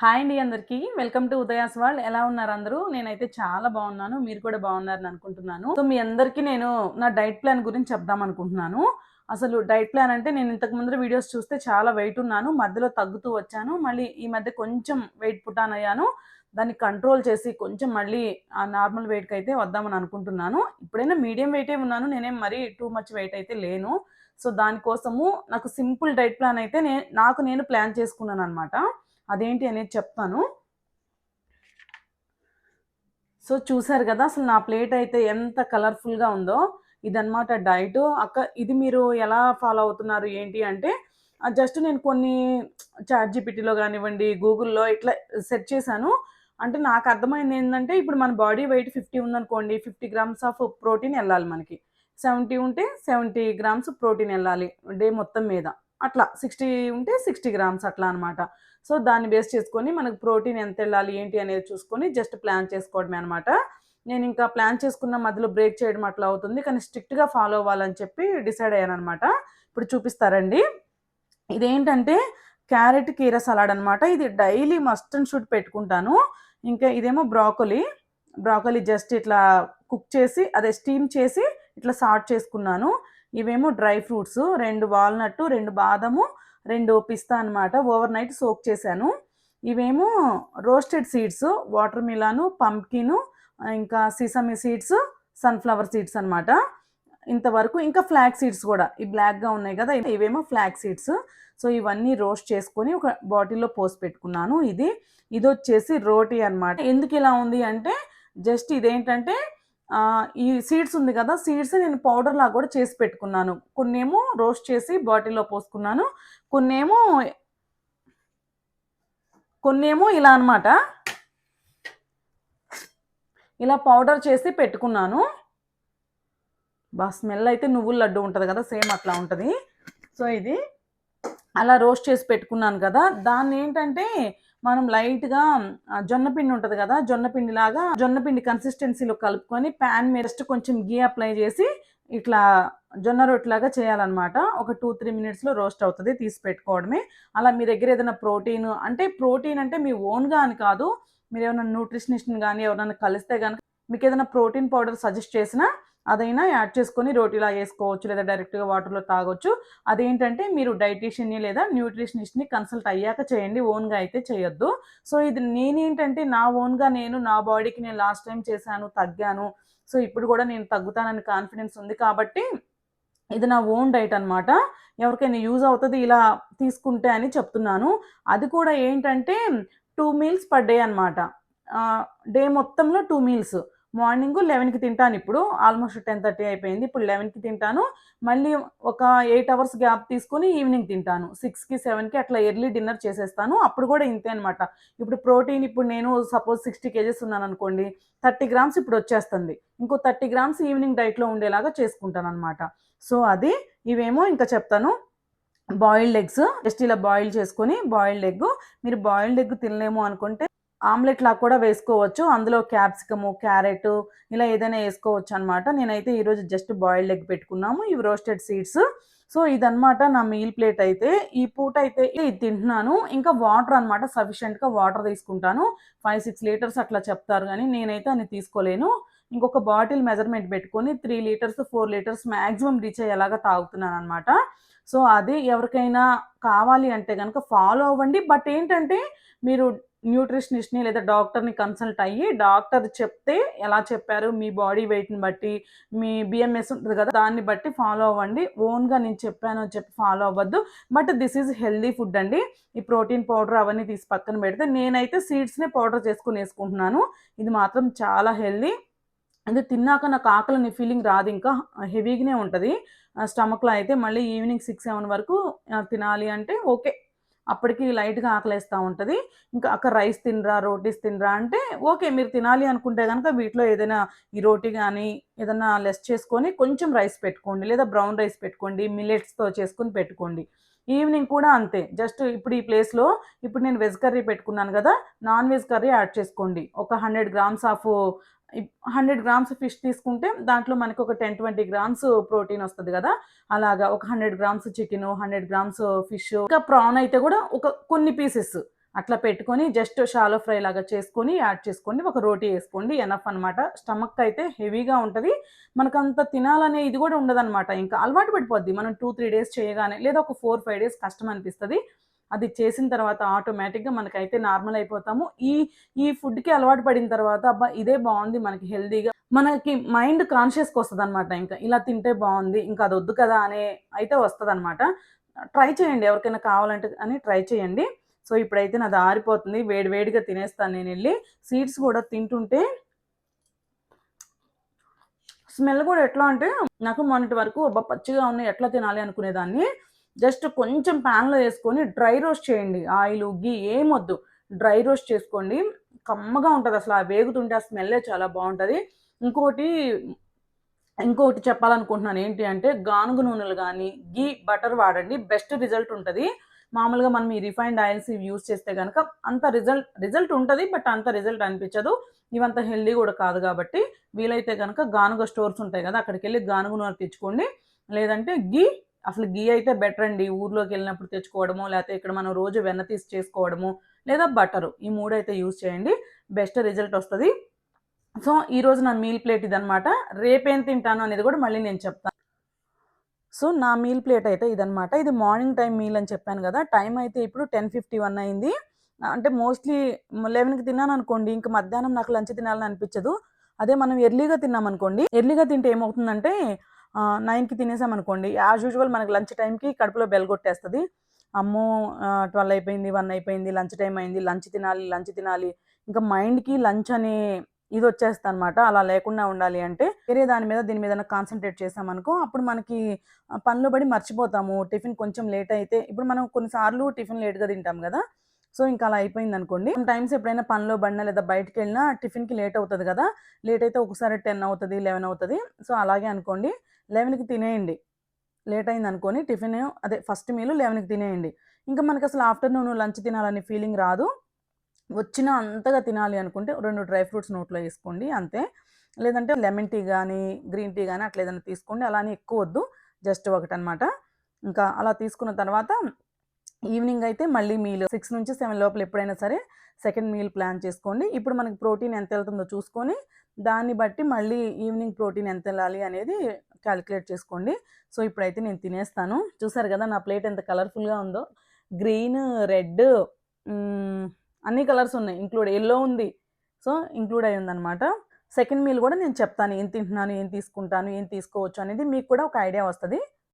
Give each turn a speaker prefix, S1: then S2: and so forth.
S1: Hi అండి అందరికీ. Welcome to Udaya's వాళ్ళు ఎలా ఉన్నారు అందరూ? నేనైతే చాలా బాగున్నాను. మీరు కూడా బాగున్నారని అనుకుంటున్నాను. సో మీ అందరికీ నేను నా డైట్ ప్లాన్ గురించి చెప్దాం అనుకుంటున్నాను. అసలు డైట్ ప్లాన్ అంటే నేను ఇంతకు ముందర వీడియోస్ చూస్తే చాలా వెయిట్ ఉన్నాను. మధ్యలో తగ్గుతూ వచ్చాను. మళ్ళీ ఈ మధ్య కొంచెం వెయిట్ పుటాన్ అయ్యాను. దాన్ని కంట్రోల్ చేసి కొంచెం మళ్ళీ ఆ నార్మల్ వెయిట్కి అయితే వద్దామని అనుకుంటున్నాను. ఇప్పుడైనా మీడియం వెయిటే ఉన్నాను. నేనేం మరీ టూ మచ్ వెయిట్ అయితే లేను. సో దానికోసము నాకు సింపుల్ డైట్ ప్లాన్ అయితే నే నాకు నేను ప్లాన్ చేసుకున్నాను అనమాట అదేంటి అనేది చెప్తాను. సో చూసారు కదా అసలు నా ప్లేట్ అయితే ఎంత కలర్ఫుల్గా ఉందో. ఇదన్నమాట డైట్. అక్క ఇది మీరు ఎలా ఫాలో అవుతున్నారు ఏంటి అంటే జస్ట్ నేను కొన్ని చాట్ జీపీటీలో కానివ్వండి గూగుల్లో ఇట్లా సెర్చ్ చేశాను. అంటే నాకు అర్థమైంది ఏంటంటే ఇప్పుడు మన బాడీ వెయిట్ ఫిఫ్టీ ఉందనుకోండి ఫిఫ్టీ గ్రామ్స్ ఆఫ్ ప్రోటీన్ వెళ్ళాలి మనకి. సెవెంటీ ఉంటే సెవెంటీ గ్రామ్స్ ప్రోటీన్ వెళ్ళాలి డే మొత్తం మీద. అట్లా సిక్స్టీ ఉంటే సిక్స్టీ గ్రామ్స్ అట్లా అనమాట సో దాన్ని బేస్ చేసుకొని మనకు ప్రోటీన్ ఎంత వెళ్ళాలి ఏంటి అనేది చూసుకొని జస్ట్ ప్లాన్ చేసుకోవడమే అనమాట నేను ఇంకా ప్లాన్ చేసుకున్న మధ్యలో బ్రేక్ చేయడం అట్లా అవుతుంది కానీ స్ట్రిక్ట్గా ఫాలో అవ్వాలని చెప్పి డిసైడ్ అయ్యాను అనమాట ఇప్పుడు చూపిస్తారండి. ఇదేంటంటే క్యారెట్ కీర సలాడ్ అనమాట ఇది డైలీ మస్ట్ అండ్ షుడ్ పెట్టుకుంటాను. ఇంకా ఇదేమో బ్రాకొలీ. బ్రాకొలీ జస్ట్ ఇట్లా కుక్ చేసి అదే స్టీమ్ చేసి ఇట్లా సార్ట్ చేసుకున్నాను. ఇవేమో డ్రై ఫ్రూట్స్ రెండు వాల్నట్ రెండు బాదము రెండు పిస్తా అనమాట ఓవర్ నైట్ సోక్ చేశాను. ఇవేమో roasted seeds watermelon pumpkin ఇంకా సిసమి సీడ్స్ సన్ఫ్లవర్ సీడ్స్ అనమాట ఇంతవరకు ఇంకా ఫ్లాగ్ సీడ్స్ కూడా. ఈ బ్లాక్గా ఉన్నాయి కదా ఇవేమో ఫ్లాక్ సీడ్స్. సో ఇవన్నీ రోస్ట్ చేసుకొని ఒక బాటిల్లో పోసి పెట్టుకున్నాను. ఇది ఇది వచ్చేసి రోటీ అనమాట ఎందుకు ఇలా ఉంది అంటే జస్ట్ ఇదేంటంటే ఈ సీడ్స్ ఉంది కదా సీడ్స్ నేను పౌడర్ లాగా కూడా చేసి పెట్టుకున్నాను. కొన్నేమో రోస్ట్ చేసి బాటిల్లో పోసుకున్నాను. కొన్నేమో కొన్నేమో ఇలా అనమాట ఇలా పౌడర్ చేసి పెట్టుకున్నాను. బా స్మెల్ అయితే నువ్వుల లడ్డు ఉంటుంది కదా సేమ్ అట్లా ఉంటుంది. సో ఇది అలా రోస్ట్ చేసి పెట్టుకున్నాను కదా. దాన్ని ఏంటంటే మనం లైట్గా జొన్నపిండి ఉంటుంది కదా జొన్నపిండి లాగా జొన్నపిండి కన్సిస్టెన్సీలో కలుపుకొని ప్యాన్ మీద జస్ట్ కొంచెం గీ అప్లై చేసి ఇట్లా జొన్న రొట్టెలాగా చేయాలన్నమాట. ఒక టూ త్రీ మినిట్స్లో రోస్ట్ అవుతుంది తీసి పెట్టుకోవడమే. అలా మీ దగ్గర ఏదైనా ప్రోటీన్ అంటే ప్రోటీన్ అంటే మీ ఓన్గా అని కాదు మీరు ఏమైనా న్యూట్రిషనిస్ట్ని కానీ ఎవరైనా కలిస్తే కనుక మీకు ఏదైనా ప్రోటీన్ పౌడర్ సజెస్ట్ చేసినా అదైనా యాడ్ చేసుకొని రోటీలా వేసుకోవచ్చు లేదా డైరెక్ట్గా వాటర్లో తాగొచ్చు. అదేంటంటే మీరు డైటీషియన్ని లేదా న్యూట్రిషనిస్ట్ని కన్సల్ట్ అయ్యాక చేయండి ఓన్గా అయితే చేయొద్దు. సో ఇది నేనేంటంటే నా ఓన్గా నేను నా బాడీకి నేను లాస్ట్ టైం చేశాను తగ్గాను. సో ఇప్పుడు కూడా నేను తగ్గుతానని కాన్ఫిడెన్స్ ఉంది కాబట్టి ఇది నా ఓన్ డైట్ అనమాట ఎవరికైనా యూజ్ అవుతుంది ఇలా తీసుకుంటే అని చెప్తున్నాను. అది కూడా ఏంటంటే టూ మీల్స్ పర్ డే అనమాట డే మొత్తంలో టూ మీల్స్. మార్నింగ్ లెవెన్కి తింటాను ఇప్పుడు. ఆల్మోస్ట్ టెన్ థర్టీ అయిపోయింది. ఇప్పుడు లెవెన్కి తింటాను. మళ్ళీ ఒక ఎయిట్ అవర్స్ గ్యాప్ తీసుకొని ఈవినింగ్ తింటాను. సిక్స్కి సెవెన్కి అట్లా ఎర్లీ డిన్నర్ చేసేస్తాను. అప్పుడు కూడా ఇంతే అనమాట ఇప్పుడు ప్రోటీన్ ఇప్పుడు నేను సపోజ్ సిక్స్టీ కేజెస్ ఉన్నాను అనుకోండి థర్టీ గ్రామ్స్ ఇప్పుడు వచ్చేస్తుంది. ఇంకో థర్టీ గ్రామ్స్ ఈవినింగ్ డైట్లో ఉండేలాగా చేసుకుంటాను అనమాట సో అది ఇవేమో ఇంకా చెప్తాను. బాయిల్డ్ ఎగ్స్ జస్ట్ ఇలా బాయిల్ చేసుకొని బాయిల్డ్ ఎగ్ మీరు బాయిల్డ్ ఎగ్ తినలేము అనుకుంటే ఆమ్లెట్ లాగా కూడా వేసుకోవచ్చు. అందులో క్యాప్సికము క్యారెట్ ఇలా ఏదైనా వేసుకోవచ్చు అనమాట నేనైతే ఈరోజు జస్ట్ బాయిల్డ్ ఎగ్ పెట్టుకున్నాము. ఇవి రోస్టెడ్ సీడ్స్. సో ఇదనమాట నా మీల్ ప్లేట్ అయితే. ఈ పూట అయితే ఇది తింటున్నాను. ఇంకా వాటర్ అనమాట సఫిషియెంట్గా వాటర్ తీసుకుంటాను. ఫైవ్ సిక్స్ లీటర్స్ అట్లా చెప్తారు కానీ నేనైతే అని తీసుకోలేను. ఇంకొక బాటిల్ మెజర్మెంట్ పెట్టుకొని three litres four litres maximum reach అయ్యేలాగా తాగుతున్నాను అనమాట సో అది ఎవరికైనా కావాలి అంటే కనుక ఫాలో అవ్వండి. బట్ ఏంటంటే మీరు న్యూట్రిషనిస్ట్ని లేదా డాక్టర్ని కన్సల్ట్ అయ్యి డాక్టర్ చెప్తే ఎలా చెప్పారు మీ బాడీ వెయిట్ని బట్టి మీ బిఎంఎస్ ఉంటుంది కదా దాన్ని బట్టి ఫాలో అవ్వండి. ఓన్గా నేను చెప్పాను అని చెప్పి ఫాలో అవ్వద్దు. But this is healthy food అండి. ఈ ప్రోటీన్ పౌడర్ అవన్నీ తీసి పక్కన పెడితే నేనైతే సీడ్స్నే పౌడర్ చేసుకుని వేసుకుంటున్నాను. ఇది మాత్రం చాలా హెల్దీ. అంటే తిన్నాక నాకు ఆకలిని ఫీలింగ్ రాదు ఇంకా హెవీగానే ఉంటుంది. స్టమక్లో అయితే మళ్ళీ ఈవినింగ్ సిక్స్ సెవెన్ వరకు తినాలి అంటే ఓకే. అప్పటికి లైట్గా ఆకలేస్తూ ఉంటుంది. ఇంకా అక్కడ రైస్ తినరా రోటీస్ తినరా అంటే ఓకే మీరు తినాలి అనుకుంటే కనుక వీటిలో ఏదైనా ఈ రోటీ కానీ ఏదైనా లెస్ చేసుకొని కొంచెం రైస్ పెట్టుకోండి. లేదా బ్రౌన్ రైస్ పెట్టుకోండి మిల్లెట్స్తో చేసుకుని పెట్టుకోండి. ఈవినింగ్ కూడా అంతే. జస్ట్ ఇప్పుడు ఈ ప్లేస్లో ఇప్పుడు నేను వెజ్ కర్రీ పెట్టుకున్నాను కదా నాన్ వెజ్ కర్రీ యాడ్ చేసుకోండి. ఒక hundred grams of hundred grams fish తీసుకుంటే దాంట్లో మనకి ఒక టెన్ ట్వంటీ గ్రామ్స్ ప్రోటీన్ వస్తుంది కదా. అలాగా ఒక hundred grams chicken hundred grams fish ఇంకా ప్రాన్ అయితే కూడా ఒక కొన్ని పీసెస్ అట్లా పెట్టుకొని జస్ట్ షాలో ఫ్రై లాగా చేసుకొని యాడ్ చేసుకోండి. ఒక రోటీ వేసుకోండి. ఎనఫ్ అనమాట స్టమక్ అయితే హెవీగా ఉంటుంది. మనకు అంత తినాలనే ఇది కూడా ఉండదన్నమాట. ఇంకా అలవాటు పడిపోద్ది. మనం టూ త్రీ డేస్ చేయగానే లేదా ఒక ఫోర్ ఫైవ్ డేస్ కష్టం అనిపిస్తుంది. అది చేసిన తర్వాత ఆటోమేటిక్గా మనకైతే నార్మల్ అయిపోతాము. ఈ ఈ ఫుడ్కి అలవాటు పడిన తర్వాత అబ్బా ఇదే బాగుంది మనకి హెల్దీగా మనకి మైండ్ కాన్షియస్కి వస్తుంది అనమాట ఇంకా. ఇలా తింటే బాగుంది ఇంకా అది వద్దు కదా అనే అయితే వస్తుంది అనమాట ట్రై చేయండి ఎవరికైనా కావాలంటే అని ట్రై చేయండి. సో ఇప్పుడైతే నాది ఆరిపోతుంది వేడి వేడిగా తినేస్తాను నేను వెళ్ళి. సీడ్స్ కూడా తింటుంటే స్మెల్ కూడా ఎట్లా అంటే నాకు మొన్నటి వరకు అబ్బా పచ్చిగా ఉన్నాయి ఎట్లా తినాలి అనుకునేదాన్ని. జస్ట్ కొంచెం ప్యాన్లో వేసుకొని డ్రై రోస్ట్ చేయండి. ఆయిల్ గీ ఏమొద్దు. డ్రై రోస్ట్ చేసుకోండి. కమ్మగా ఉంటుంది అసలు. ఆ వేగుతుంటే ఆ స్మెల్లే చాలా బాగుంటుంది. ఇంకోటి ఇంకోటి చెప్పాలనుకుంటున్నాను ఏంటి అంటే గానుగు నూనెలు కానీ గీ బటర్ వాడండి. బెస్ట్ రిజల్ట్ ఉంటుంది. మామూలుగా మనం ఈ రిఫైన్డ్ ఆయిల్స్ ఇవి యూస్ చేస్తే కనుక అంత రిజల్ట్ రిజల్ట్ ఉంటుంది బట్ అంత రిజల్ట్ అనిపించదు. ఇవంత హెల్దీ కూడా కాదు కాబట్టి వీలైతే కనుక గానుగ స్టోర్స్ ఉంటాయి కదా అక్కడికి వెళ్ళి గానుగ నూనె తెచ్చుకోండి. లేదంటే గీ అసలు గీ అయితే బెటర్ అండి ఊర్లోకి వెళ్ళినప్పుడు తెచ్చుకోవడము లేకపోతే ఇక్కడ మనం రోజు వెన్న తీసి చేసుకోవడము లేదా బటరు ఈ మూడు అయితే యూజ్ చేయండి. బెస్ట్ రిజల్ట్ వస్తుంది. సో ఈరోజు నా మీల్ ప్లేట్ ఇదనమాట రేపేం తింటాను అనేది కూడా మళ్ళీ నేను చెప్తాను సో నా మీల్ ప్లేట్ అయితే ఇదనమాట ఇది మార్నింగ్ టైం మీల్ అని చెప్పాను కదా. టైం అయితే ఇప్పుడు టెన్ ఫిఫ్టీ వన్ అయింది. అంటే మోస్ట్లీ లెవెన్కి తిన్నాను అనుకోండి ఇంకా మధ్యాహ్నం నాకు లంచ్ తినాలని అనిపించదు. అదే మనం ఎర్లీగా తిన్నాం అనుకోండి ఎర్లీగా తింటే ఏమవుతుందంటే నైన్కి తినేసాం అనుకోండి యాజ్ యూజువల్ మనకి లంచ్ టైంకి కడుపులో బెల్ కొట్టేస్తుంది. అమ్మో ట్వెల్వ్ అయిపోయింది వన్ అయిపోయింది లంచ్ టైం అయింది లంచ్ తినాలి లంచ్ తినాలి. ఇంకా మైండ్కి లంచ్ అనే ఇది వచ్చేస్తా అనమాట అలా లేకుండా ఉండాలి అంటే వేరే దాని మీద దీని మీద కాన్సన్ట్రేట్ చేసామనుకో అప్పుడు మనకి పనిలో పడి మర్చిపోతాము. టిఫిన్ కొంచెం లేట్ అయితే ఇప్పుడు మనం కొన్నిసార్లు టిఫిన్ లేట్గా తింటాం కదా సో ఇంకా అలా అయిపోయింది అనుకోండి టైమ్స్ ఎప్పుడైనా పనిలో పడినా లేదా బయటకు వెళ్ళినా టిఫిన్కి లేట్ అవుతుంది కదా లేట్ అయితే ఒకసారి టెన్ అవుతుంది లెవెన్ అవుతుంది. సో అలాగే అనుకోండి లెవెన్కి తినేయండి. లేట్ అయింది అనుకోని టిఫిన్ అదే ఫస్ట్ మీల్ లెవెన్కి తినేయండి. ఇంకా మనకి అసలు ఆఫ్టర్నూన్ లంచ్ తినాలనే ఫీలింగ్ రాదు. వచ్చిన అంతగా తినాలి అనుకుంటే రెండు డ్రై ఫ్రూట్స్ నోట్లో వేసుకోండి అంతే. లేదంటే లెమన్ టీ కానీ గ్రీన్ టీ కానీ అట్లా ఏదైనా తీసుకోండి అలానే ఎక్కువ వద్దు. జస్ట్ ఒకటి అనమాట ఇంకా అలా తీసుకున్న తర్వాత ఈవినింగ్ అయితే మళ్ళీ మీల్ సిక్స్ నుంచి సెవెన్ లోపల ఎప్పుడైనా సరే సెకండ్ మీల్ ప్లాన్ చేసుకోండి. ఇప్పుడు మనకి ప్రోటీన్ ఎంత వెళ్తుందో చూసుకొని దాన్ని బట్టి మళ్ళీ ఈవినింగ్ ప్రోటీన్ ఎంత వెళ్ళాలి అనేది క్యాలిక్యులేట్ చేసుకోండి. సో ఇప్పుడైతే నేను తినేస్తాను. చూసారు కదా నా ప్లేట్ ఎంత కలర్ఫుల్గా ఉందో. గ్రీన్ రెడ్ అన్ని కలర్స్ ఉన్నాయి. ఇంక్లూడ్ ఎల్లో ఉంది. సో ఇంక్లూడ్ అయి ఉందన్నమాట. సెకండ్ మీల్ కూడా నేను చెప్తాను. ఏం తింటున్నాను ఏం తీసుకుంటాను ఏం తీసుకోవచ్చు అనేది మీకు కూడా ఒక ఐడియా వస్తుంది.